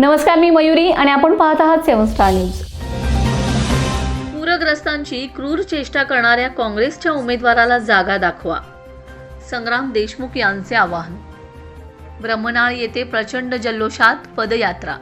नमस्कार मी मयुरी आणि आपण पाहत आहात सेवन स्टार न्यूज. पूरग्रस्तांची क्रूर चेष्टा करणाऱ्या काँग्रेसच्या उमेदवाराला जागा दाखवा. संग्राम देशमुख यांचे आवाहन. ब्रह्मनाळ येथे प्रचंड जल्लोषात पदयात्रा.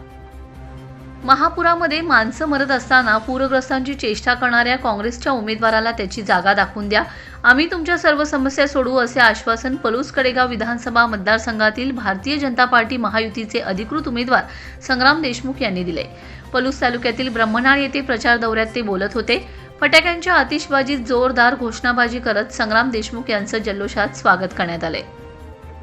महापुरामध्ये माणसं मरत असताना पूरग्रस्तांची चेष्टा करणाऱ्या काँग्रेसच्या उमेदवाराला त्याची जागा दाखवून द्या. आम्ही तुमच्या सर्व समस्या सोडवू असे आश्वासन पलूस कडेगाव विधानसभा मतदारसंघातील भारतीय जनता पार्टी महायुतीचे अधिकृत उमेदवार संग्राम देशमुख यांनी दिले. पलूस तालुक्यातील ब्रह्मनाळ येथे प्रचार दौऱ्यात ते बोलत होते. फटाक्यांच्या आतिषबाजीत जोरदार घोषणाबाजी करत संग्राम देशमुख यांचं जल्लोषात स्वागत करण्यात आले.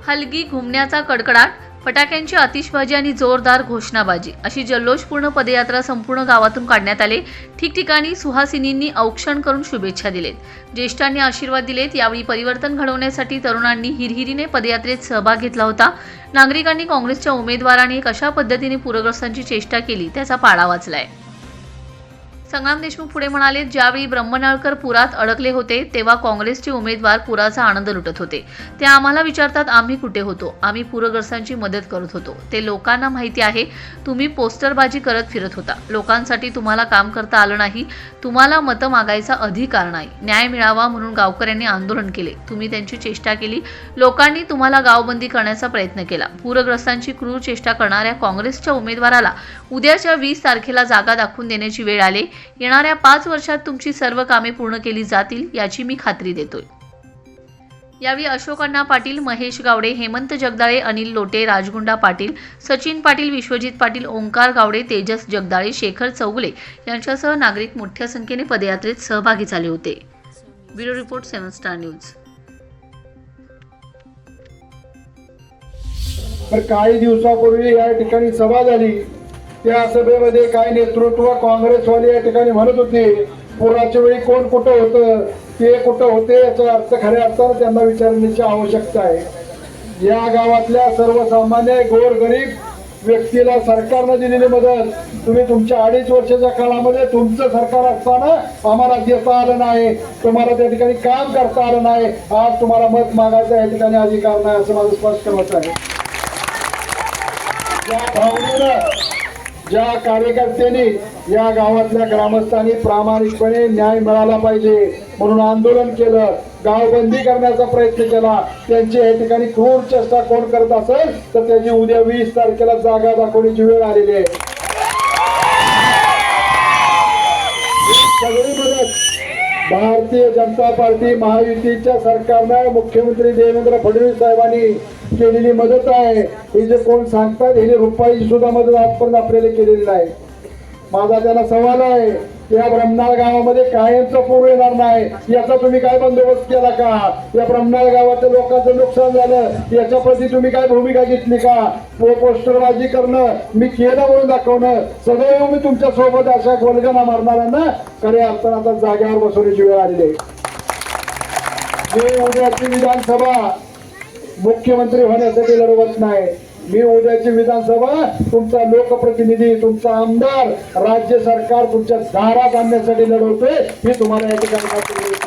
हलगी घुमण्याचा कडकडाट फटाक्यांची आतिषबाजी आणि जोरदार घोषणाबाजी. अशी जल्लोषपूर्ण पदयात्रा संपूर्ण गावातून काढण्यात आले. ठिकठिकाणी सुहासिनींनी औक्षण करून शुभेच्छा दिलेत. ज्येष्ठांनी आशीर्वाद दिलेत. यावेळी परिवर्तन घडवण्यासाठी तरुणांनी हिरहिरीने पदयात्रेत सहभाग घेतला होता. नागरिकांनी काँग्रेसच्या उमेदवाराने कशा पद्धतीने पूरग्रस्तांची चेष्टा केली त्याचा पाडा वाचलाय. संग्राम देशमुख पुढे म्हणाले ज्यावेळी ब्रह्मनाळकर पुरात अडकले होते तेव्हा काँग्रेसचे उमेदवार पुराचा आनंद लुटत होते. ते आम्हाला विचारतात आम्ही कुठे होतो? आम्ही पूरग्रस्तांची मदत करत होतो. ते लोकांना माहिती आहे तुम्ही पोस्टरबाजी करत फिरत होता. लोकांसाठी तुम्हाला काम करता आलं नाही. तुम्हाला मतं मागायचा अधिकार नाही. न्याय मिळावा म्हणून गावकऱ्यांनी आंदोलन केले. तुम्ही त्यांची चेष्टा केली. लोकांनी तुम्हाला गावबंदी करण्याचा प्रयत्न केला. पूरग्रस्तांची क्रूर चेष्टा करणाऱ्या काँग्रेसच्या उमेदवाराला उद्याच्या वीस तारखेला जागा दाखवून देण्याची वेळ आले. येणाऱ्या पाच वर्षात तुमची सर्व कामे पूर्ण केली जातील याची मी खात्री देतोय. यावेळी अशोकांना पाटील महेश गावडे हेमंत जगदाळे अनिल लोटे राजगुंडा पाटील सचिन पाटील विश्वजित पाटील ओंकार गावडे तेजस जगदाळे शेखर चौगुले यांच्यासह नागरिक मोठ्या संख्येने पदयात्रेत सहभागी झाले होते. Bureau report seven star news. तर काही दिवसापूर्वी या ठिकाणी सभा झाली. त्या सभेमध्ये काही नेतृत्व काँग्रेसवाले या ठिकाणी म्हणत होते पुराच्या वेळी कोण कुठं होतं ते कुठं होते याचा अर्थ खऱ्या अर्थानं त्यांना विचारण्याची आवश्यकता आहे. या गावातल्या सर्वसामान्य गोरगरीब व्यक्तीला सरकारनं दिलेली मदत तुम्ही तुमच्या अडीच वर्षाच्या काळामध्ये तुमचं सरकार असताना आम्हाला देता आलं नाही तुम्हाला त्या ठिकाणी काम करता आलं नाही आज तुम्हाला मत मागायचा या ठिकाणी अधिकार नाही असं माझं स्पष्ट मत आहे. ज्या कार्यकर्त्यांनी या गावातल्या ग्रामस्थांनी प्रामाणिकपणे न्याय मिळाला पाहिजे म्हणून आंदोलन केलं गावबंदी करण्याचा प्रयत्न केला त्यांची या ठिकाणी क्रूर चेष्टा कोण करत असेल तर त्याची उद्या वीस तारखेला जागा दाखवण्याची वेळ आलेली आहे. सगळी भारतीय जनता पार्टी महायुतीच्या सरकारनं मुख्यमंत्री देवेंद्र फडणवीस साहेबांनी केलेली मदत आहे. हे जे कोण सांगतात हे रुपयाची सुद्धा मदत आजपर्यंत आपल्याला केलेली नाही माझा त्याला सवाल आहे या ब्रह्मनाळ गावामध्ये कायमचा पूर येणार नाही. याचा तुम्ही काय बंदोबस्त केला का? या ब्रह्मनाळ गावातल्या लोकांचं नुकसान झालं. याच्या प्रती तुम्ही काय भूमिका घेतली का? पोस्टरबाजी करणं मी केलं म्हणून दाखवणं सदैव मी तुमच्यासोबत अशा गोलगना मारणाऱ्यांना खऱ्या अर्थानं आता जागेवर बसवण्याची वेळ आलेली आहे. उद्याची विधानसभा मुख्यमंत्री होण्यासाठी लढवत नाही. मी उद्याची विधानसभा तुमचा लोकप्रतिनिधी तुमचा आमदार राज्य सरकार तुमच्या दारात आणण्यासाठी लढवतोय. हे तुम्हाला या ठिकाणी